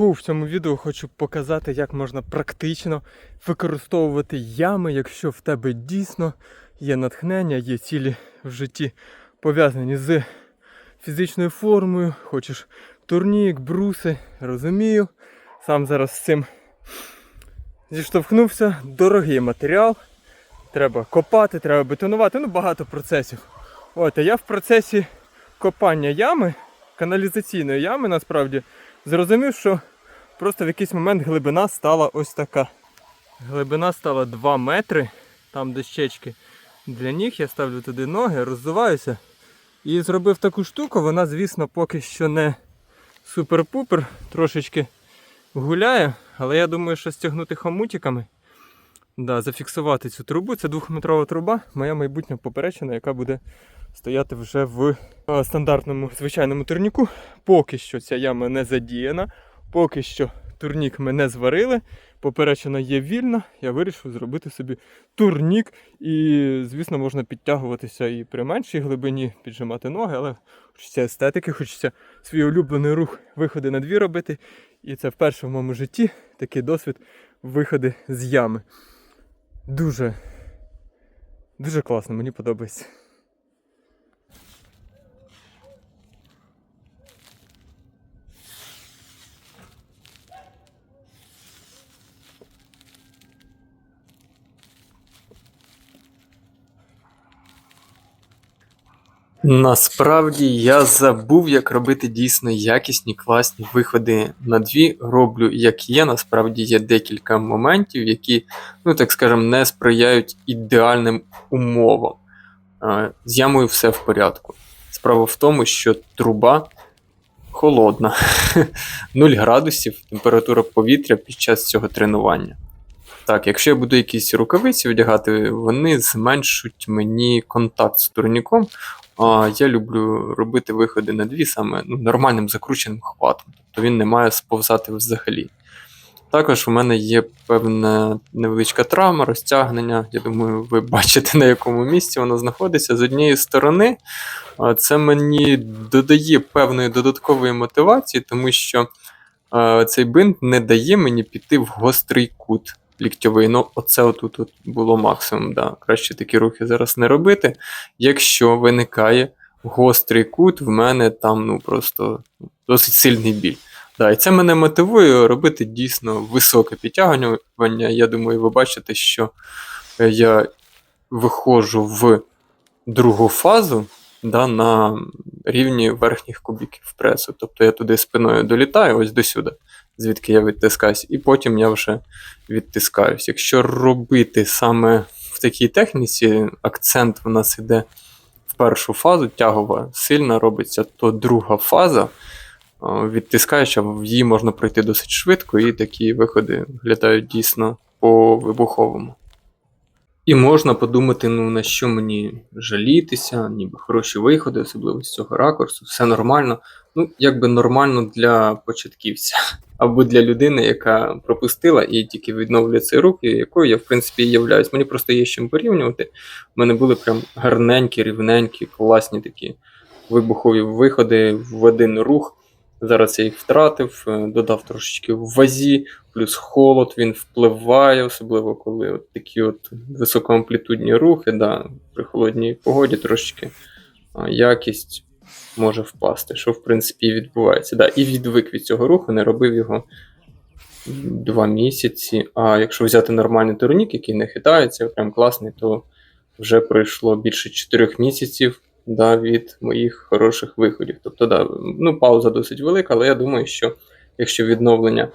Ху, в цьому відео хочу показати, як можна практично використовувати ями, якщо в тебе дійсно є натхнення, є цілі в житті пов'язані з фізичною формою, хочеш турнік, бруси, розумію. Сам зараз з цим зіштовхнувся. Дорогий матеріал. Треба копати, треба бетонувати, ну багато процесів. От, а я в процесі копання ями, каналізаційної ями насправді, зрозумів, що просто в якийсь момент глибина стала ось така. Глибина стала 2 метри, там дощечки для ніг, я ставлю туди ноги, роззуваюся. І зробив таку штуку, вона, звісно, поки що не супер-пупер, трошечки гуляє, але я думаю, що стягнути хомутиками, да, зафіксувати цю трубу. Це двохметрова труба, моя майбутня поперечина, яка буде стояти вже в е, стандартному звичайному турніку. Поки що ця яма не задіяна, поки що турнік ми не зварили. Поперечина є вільна, я вирішив зробити собі турнік. І, звісно, можна підтягуватися і при меншій глибині, піджимати ноги, але хочеться естетики, хочеться свій улюблений рух виходи на дві робити. І це вперше в моєму житті такий досвід виходи з ями. Дуже, дуже класно, мені подобається. Насправді я забув, як робити дійсно якісні, класні виходи на дві. Роблю як є. Насправді є декілька моментів, які, ну так скажемо, не сприяють ідеальним умовам. З ямою все в порядку. Справа в тому, що труба холодна, 0 градусів температура повітря під час цього тренування. Так, якщо я буду якісь рукавиці одягати, вони зменшуть мені контакт з турніком. А я люблю робити виходи на дві саме ну, нормальним закрученим хватом, тобто він не має сповзати взагалі. Також у мене є певна невеличка травма, розтягнення. Я думаю, ви бачите, на якому місці воно знаходиться. З однієї сторони, це мені додає певної додаткової мотивації, тому що цей бинт не дає мені піти в гострий кут ліктьовий. Ну, оце отут от було максимум. Да. Краще такі рухи зараз не робити. Якщо виникає гострий кут, в мене там ну просто досить сильний біль. Да, і це мене мотивує робити дійсно високе підтягування. Я думаю, ви бачите, що е, я виходжу в другу фазу да, на рівні верхніх кубіків пресу. Тобто я туди спиною долітаю, ось до сюди, звідки я відтискаюсь, і потім я вже відтискаюсь. Якщо робити саме в такій техніці, акцент у нас іде в першу фазу, тягова сильна робиться, то друга фаза відтискаюча, в її можна пройти досить швидко, і такі виходи виглядають дійсно по вибуховому. І можна подумати, ну на що мені жалітися, ніби хороші виходи, особливо з цього ракурсу, все нормально. Ну, якби нормально для початківця, або для людини, яка пропустила і тільки відновлює цей рух, і якою я, в принципі, і являюсь. Мені просто є з чим порівнювати. У мене були прям гарненькі, рівненькі, класні такі вибухові виходи в один рух. Зараз я їх втратив, е, додав трошечки в вазі, плюс холод він впливає, особливо коли от такі от високоамплітудні рухи, да, при холодній погоді трошечки якість може впасти, що в принципі відбувається. Да, і відвик від цього руху, не робив його два місяці. А якщо взяти нормальний турнік, який не хитається, прям класний, то вже пройшло більше 4 місяців да, від моїх хороших виходів. Тобто, да, ну, пауза досить велика, але я думаю, що якщо відновлення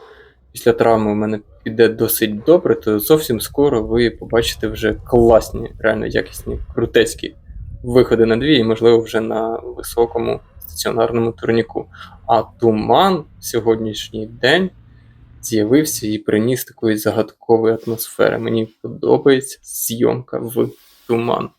після травми у мене піде досить добре, то зовсім скоро ви побачите вже класні, реально якісні, крутецькі виходи на дві, і, можливо, вже на високому стаціонарному турніку. А туман сьогоднішній день з'явився і приніс такої загадкової атмосфери. Мені подобається зйомка в туман.